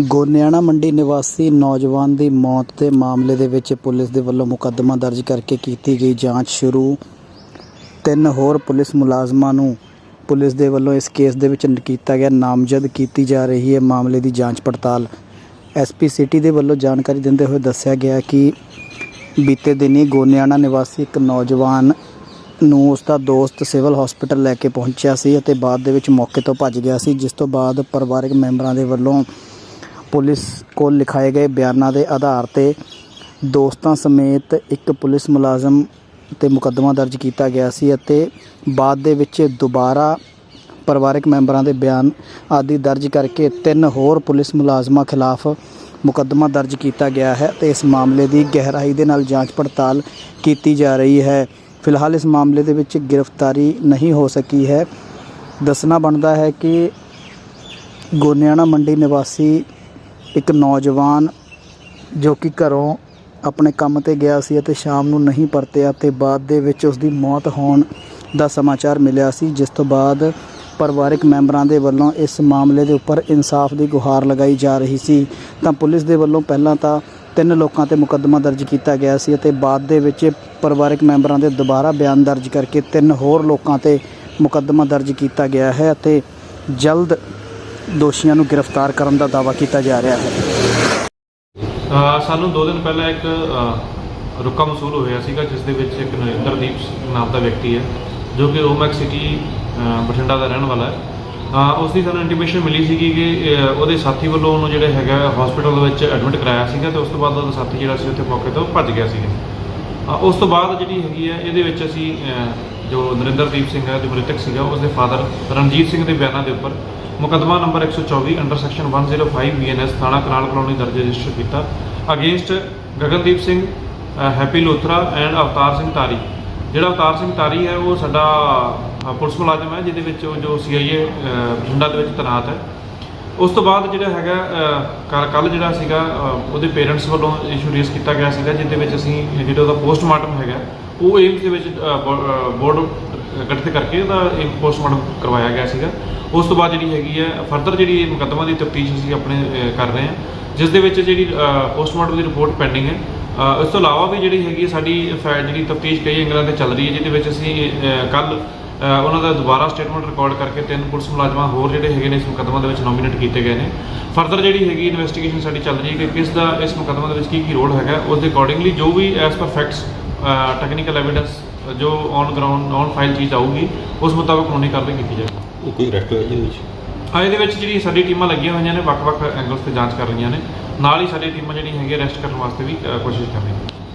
ਗੋਨਿਆਣਾ ਮੰਡੀ ਨਿਵਾਸੀ ਨੌਜਵਾਨ ਦੀ ਮੌਤ ਦੇ ਮਾਮਲੇ ਦੇ ਵਿੱਚ ਪੁਲਿਸ ਦੇ ਵੱਲੋਂ ਮੁਕੱਦਮਾ ਦਰਜ ਕਰਕੇ ਕੀਤੀ ਗਈ ਜਾਂਚ ਸ਼ੁਰੂ। ਤਿੰਨ ਹੋਰ ਪੁਲਿਸ ਮੁਲਾਜ਼ਮਾਂ ਨੂੰ ਪੁਲਿਸ ਦੇ ਵੱਲੋਂ ਇਸ ਕੇਸ ਦੇ ਵਿੱਚ ਕੀਤਾ ਗਿਆ ਨਾਮਜ਼ਦ ਕੀਤੀ ਜਾ ਰਹੀ ਹੈ ਮਾਮਲੇ ਦੀ ਜਾਂਚ ਪੜਤਾਲ। ਐਸਪੀ ਸਿਟੀ ਦੇ ਵੱਲੋਂ ਜਾਣਕਾਰੀ ਦਿੰਦੇ ਹੋਏ ਦੱਸਿਆ ਗਿਆ ਕਿ ਬੀਤੇ ਦਿਨੀ ਗੋਨਿਆਣਾ ਨਿਵਾਸੀ ਇੱਕ ਨੌਜਵਾਨ ਨੂੰ ਉਸ ਦਾ ਦੋਸਤ ਸਿਵਲ ਹਸਪੀਟਲ ਲੈ ਕੇ ਪਹੁੰਚਿਆ ਸੀ ਅਤੇ ਬਾਅਦ ਦੇ ਵਿੱਚ ਮੌਕੇ ਤੋਂ ਭੱਜ ਗਿਆ ਸੀ, ਜਿਸ ਤੋਂ ਬਾਅਦ ਪਰਿਵਾਰਕ ਮੈਂਬਰਾਂ ਦੇ ਵੱਲੋਂ ਪੁਲਿਸ ਕੋਲ ਲਿਖਾਏ ਗਏ ਬਿਆਨਾਂ ਦੇ ਆਧਾਰ ਤੇ ਦੋਸਤਾਂ ਸਮੇਤ ਇੱਕ ਪੁਲਿਸ ਮੁਲਾਜ਼ਮ ਤੇ ਮੁਕੱਦਮਾ ਦਰਜ ਕੀਤਾ ਗਿਆ ਸੀ ਅਤੇ ਬਾਅਦ ਦੇ ਵਿੱਚ ਦੁਬਾਰਾ ਪਰਿਵਾਰਕ ਮੈਂਬਰਾਂ ਦੇ ਬਿਆਨ ਆਦਿ ਦਰਜ ਕਰਕੇ ਤਿੰਨ ਹੋਰ ਪੁਲਿਸ ਮੁਲਾਜ਼ਮਾਂ ਖਿਲਾਫ ਮੁਕੱਦਮਾ ਦਰਜ ਕੀਤਾ ਗਿਆ ਹੈ ਤੇ ਇਸ ਮਾਮਲੇ ਦੀ ਗਹਿਰਾਈ ਦੇ ਨਾਲ ਜਾਂਚ ਪੜਤਾਲ ਕੀਤੀ ਜਾ ਰਹੀ ਹੈ। ਫਿਲਹਾਲ ਇਸ ਮਾਮਲੇ ਦੇ ਵਿੱਚ ਗ੍ਰਿਫਤਾਰੀ ਨਹੀਂ ਹੋ ਸਕੀ ਹੈ। ਦੱਸਣਾ ਬਣਦਾ ਹੈ ਕਿ ਗੋਨਿਆਣਾ ਮੰਡੀ ਨਿਵਾਸੀ ਇੱਕ ਨੌਜਵਾਨ ਜੋ ਕਿ ਘਰੋਂ ਆਪਣੇ ਕੰਮ ਤੇ ਗਿਆ ਸੀ ਅਤੇ ਸ਼ਾਮ ਨੂੰ ਨਹੀਂ ਪਰਤਿਆ ਤੇ ਬਾਅਦ ਦੇ ਵਿੱਚ ਉਸ ਦੀ ਮੌਤ ਹੋਣ ਦਾ ਸਮਾਚਾਰ ਮਿਲਿਆ ਸੀ, ਜਿਸ ਤੋਂ ਬਾਅਦ ਪਰਿਵਾਰਕ ਮੈਂਬਰਾਂ ਦੇ ਵੱਲੋਂ ਇਸ ਮਾਮਲੇ ਦੇ ਉੱਪਰ ਇਨਸਾਫ ਦੀ ਗੁਹਾਰ ਲਗਾਈ ਜਾ ਰਹੀ ਸੀ। ਤਾਂ ਪੁਲਿਸ ਦੇ ਵੱਲੋਂ ਪਹਿਲਾਂ ਤਾਂ ਤਿੰਨ ਲੋਕਾਂ ਤੇ ਮੁਕੱਦਮਾ ਦਰਜ ਕੀਤਾ ਗਿਆ ਸੀ ਅਤੇ ਬਾਅਦ ਦੇ ਵਿੱਚ ਪਰਿਵਾਰਕ ਮੈਂਬਰਾਂ ਦੇ ਦੁਬਾਰਾ ਬਿਆਨ ਦਰਜ ਕਰਕੇ ਤਿੰਨ ਹੋਰ ਲੋਕਾਂ ਤੇ ਮੁਕੱਦਮਾ ਦਰਜ ਕੀਤਾ ਗਿਆ ਹੈ ਅਤੇ ਜਲਦ ਦੋਸ਼ੀਆਂ ਨੂੰ ਗ੍ਰਿਫਤਾਰ ਕਰਨ ਦਾ ਦਾਅਵਾ ਕੀਤਾ ਜਾ ਰਿਹਾ ਹੈ। ਅ, ਸਾਨੂੰ 2 ਦਿਨ ਪਹਿਲਾਂ ਇੱਕ ਅ, ਰੁਕਾ ਮਸੂਲ ਹੋਇਆ ਸੀਗਾ ਜਿਸ ਦੇ ਵਿੱਚ ਇੱਕ ਨਰਿੰਦਰਦੀਪ ਸਿੰਘ ਨਾਮ ਦਾ ਵਿਅਕਤੀ ਹੈ ਜੋ ਕਿ ਓਮੈਕ ਸਿਟੀ ਅ, ਬਠਿੰਡਾ ਦਾ ਰਹਿਣ ਵਾਲਾ ਹੈ। ਅ, ਉਸ ਦੀ ਸਾਨੂੰ ਇੰਟੀਮੇਸ਼ਨ ਮਿਲੀ ਸੀਗੀ ਕਿ ਅ, ਉਹਦੇ ਸਾਥੀ ਵੱਲੋਂ ਉਹਨੂੰ ਜਿਹੜਾ ਹੈਗਾ ਹਸਪੀਟਲ ਵਿੱਚ ਐਡਮਿਟ ਕਰਾਇਆ ਸੀਗਾ ਤੇ ਉਸ ਤੋਂ ਬਾਅਦ ਉਹਦਾ ਸਾਥੀ ਜਿਹੜਾ ਸੀ ਉੱਥੇ ਮੌਕੇ ਤੋਂ ਭੱਜ ਗਿਆ ਸੀਗਾ ਅ, ਉਸ ਤੋਂ ਬਾਅਦ ਜਿਹੜੀ ਹੈਗੀ ਹੈ ਇਹਦੇ ਵਿੱਚ ਅਸੀਂ ਅ, ਜੋ ਨਰਿੰਦਰਦੀਪ ਸਿੰਘ ਹੈ, ਜੋ ਮ੍ਰਿਤਕ ਸੀਗਾ ਉਸ ਦੇ ਫਾਦਰ ਰਣਜੀਤ ਸਿੰਘ ਦੇ ਬਿਆਨਾਂ ਦੇ ਉੱਪਰ ਮੁਕੱਦਮਾ ਨੰਬਰ 124 ਅੰਡਰ ਸੈਕਸ਼ਨ 105 ਬੀਐਨਐਸ ਥਾਣਾ ਕਨਾਲ ਕਲੋਨੀ ਦਰਜ ਰਜਿਸਟਰ ਕੀਤਾ। Against Gagandeep Singh Happy Lothra and Avtar Singh Tari. ਜਿਹੜਾ ਅਵਤਾਰ ਸਿੰਘ ਤਾਰੀ ਹੈ, ਉਹ ਸਾਡਾ ਪੁਲਿਸ ਮੁਲਾਜ਼ਮ ਹੈ, ਜਿਹਦੇ ਵਿੱਚ ਉਹ ਜੋ ਸੀਆਈਏ ਬਠਿੰਡਾ ਦੇ ਵਿੱਚ ਤੈਨਾਤ ਹੈ। ਉਸ ਤੋਂ ਬਾਅਦ ਜਿਹੜਾ ਹੈਗਾ ਕੱਲ ਜਿਹੜਾ ਸੀਗਾ ਉਹਦੇ ਪੇਰੈਂਟਸ ਵੱਲੋਂ ਇਸ਼ੂ ਰੇਸ ਕੀਤਾ ਗਿਆ ਸੀਗਾ, ਜਿਹਦੇ ਵਿੱਚ ਅਸੀਂ ਜਿਹੜਾ ਉਹਦਾ ਪੋਸਟਮਾਰਟਮ ਹੈਗਾ ਉਹ ਏਮਸ ਦੇ ਵਿੱਚ ਬੋਰਡ ਗਠਿਤ ਕਰਕੇ ਉਹਦਾ ਇੱਕ ਪੋਸਟਮਾਰਟਮ ਕਰਵਾਇਆ ਗਿਆ ਸੀਗਾ। ਉਸ ਤੋਂ ਬਾਅਦ ਜਿਹੜੀ ਹੈਗੀ ਹੈ ਫਰਦਰ ਜਿਹੜੀ ਮੁਕੱਦਮਾ ਦੀ ਤਫਤੀਸ਼ ਅਸੀਂ ਆਪਣੇ ਕਰ ਰਹੇ ਹਾਂ। ਜਿਸ ਦੇ ਵਿੱਚ ਜਿਹੜੀ ਪੋਸਟਮਾਰਟਮ ਦੀ ਰਿਪੋਰਟ ਪੈਂਡਿੰਗ ਹੈ। ਇਸ ਤੋਂ ਇਲਾਵਾ ਵੀ ਜਿਹੜੀ ਹੈਗੀ ਹੈ ਸਾਡੀ ਫੈ- ਜਿਹੜੀ ਤਫਤੀਸ਼ ਕਈ ਐਂਗਲਾਂ ਤੇ ਚੱਲ ਰਹੀ ਹੈ, ਜਿਹਦੇ ਵਿੱਚ ਅਸੀਂ ਕੱਲ ਉਹਨਾਂ ਦਾ ਦੁਬਾਰਾ ਸਟੇਟਮੈਂਟ ਰਿਕਾਰਡ ਕਰਕੇ ਤਿੰਨ ਪੁਲਿਸ ਮੁਲਾਜ਼ਮਾਂ ਹੋਰ ਜਿਹੜੇ ਹੈਗੇ ਨੇ ਇਸ ਮੁਕੱਦਮਾ ਦੇ ਵਿੱਚ ਨੋਮੀਨੇਟ ਕੀਤੇ ਗਏ ਨੇ। ਫਰਦਰ ਜਿਹੜੀ ਹੈਗੀ ਇਨਵੈਸਟੀਗੇਸ਼ਨ ਸਾਡੀ ਚੱਲ ਰਹੀ ਹੈ ਕਿ ਕਿਸ ਦਾ ਇਸ ਮੁਕੱਦਮਾ ਦੇ ਵਿੱਚ ਕੀ ਕੀ ਰੋਲ ਹੈਗਾ, ਉਸ ਦੇ ਅਕੋਰਡਿੰਗਲੀ ਜੋ ਵੀ as per facts technical evidence ਜੋ ਔਨ ਗਰਾਊਂਡ ਔਨ ਫਾਈਲ ਚੀਜ਼ ਆਊਗੀ ਉਸ ਮੁਤਾਬਕ ਕਾਨੂੰਨੀ ਕਾਰਵਾਈ ਕੀਤੀ ਜਾਏਗੀ। ਕੋਈ ਅਰੈਸਟ ਹੋਇਆ ਜਿਹਦੇ ਵਿੱਚ? ਹਾਂ ਇਹਦੇ ਵਿੱਚ ਜਿਹੜੀ ਸਾਡੀ ਟੀਮਾਂ ਲੱਗੀਆਂ ਹੋਈਆਂ ਨੇ ਵੱਖ-ਵੱਖ ਐਂਗਲਸ ਤੇ ਜਾਂਚ ਕਰ ਰਹੀਆਂ ਨੇ। ਨਾਲ ਹੀ ਸਾਡੀ ਟੀਮਾਂ ਜਿਹੜੀਆਂ ਹੈਗੀਆਂ ਅਰੈਸਟ ਕਰਨ ਵਾਸਤੇ ਵੀ ਅ, ਕੋਸ਼ਿਸ਼ ਕਰ ਰਹੀਆਂ ਨੇ।